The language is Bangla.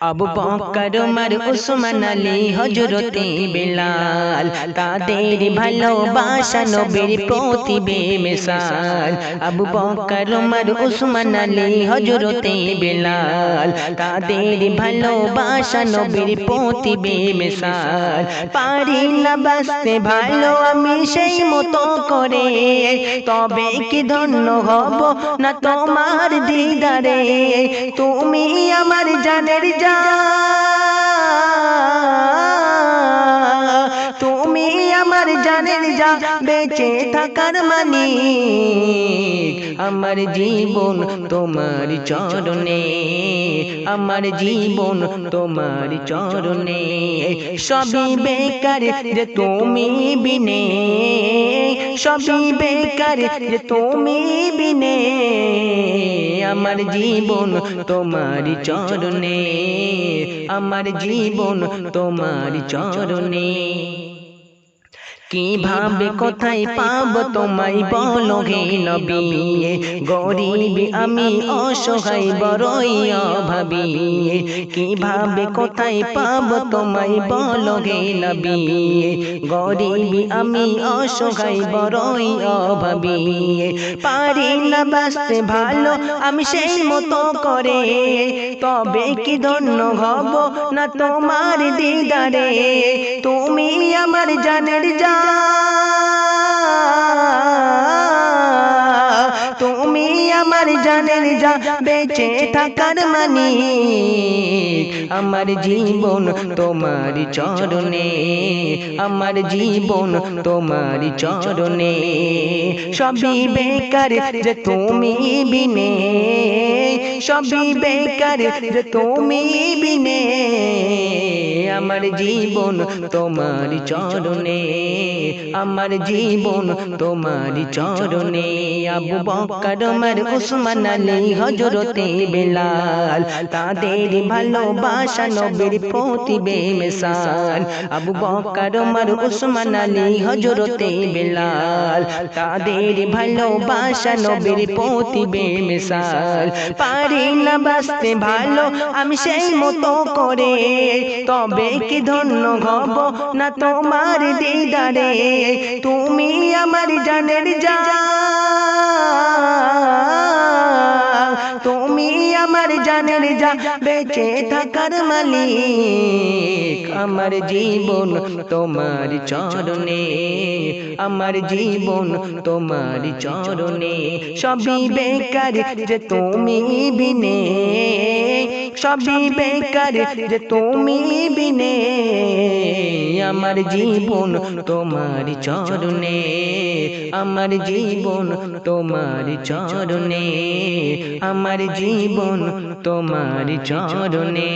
আবু বকর উমর উসমান আলী হযরতে বেলাল। তাদের ভালোবাসা নবীর প্রতি বেমিসাল আবু বকর উমর উসমান আলী হযরতে বেলাল। তাদের ভালোবাসা নবীর প্রতি বেমিসাল পারি না বাসতে ভালো আমি সেই মতো করে। তবে কি ধন্য হব না তোমার দিদারে? তুমি আমার জানের যা বেঁচে থাকার মানি। আমার জীবন তোমার চরণে, আমার জীবন তোমার চরণে। সবই বেকার যে তুমি বিনে, সবই বেকার যে তুমি বিনে। আমার জীবন তোমার চরণে, আমার জীবন তোমার চরণে। কীভাবে কোথায় পাব তোমায় বলো হে নবী? গরিব আমি অসহায় বড়ই অভাবী। কীভাবে কোথায় পাব তোমায় বলো হে নবী? গরিব আমি অসহায় বড়ই অভাবী। পারি না বাসতে ভালো আমি সেই মতো করে। তবে কি ধন্য হব? না তোমার দিদারে। তুমি আমার জানের যা তুমি আমার জানের যা বেঁচে থাকার মানি আমার জীবন তোমার চরণে আমার জীবন তোমার চরণে সবই বেকার যে তুমি বিনে সবই বেকার যে তুমি বিনে। আমার জীবন তোমার চরণে আমার জীবন তোমার চরণে আবু বকর উমর উসমান আলী হযরতে বেলাল তাদের ভালোবাসা নবীর প্রতি বেমিসাল আবু বকর উমর উসমান আলী হযরতে বেলাল তাদের ভালোবাসা নবীর প্রতি বেমিসাল পারি না বাসতে ভালো আমি সেই মতো করে তবে কি ধন্য হব না তোমার দিদারে? তুমি আমার জানের যা তুমি আমার জানের যা বেঁচে থাকার মালিক আমার জীবন তোমার চরণে। আমার জীবন তোমার চরণে। সবই বেকার যে তুমি বিনে। সবই বেকার যে তুমি বিনে আমার জীবন তোমার চরণে আমার জীবন তোমার চরণে আমার জীবন তোমার চরণে।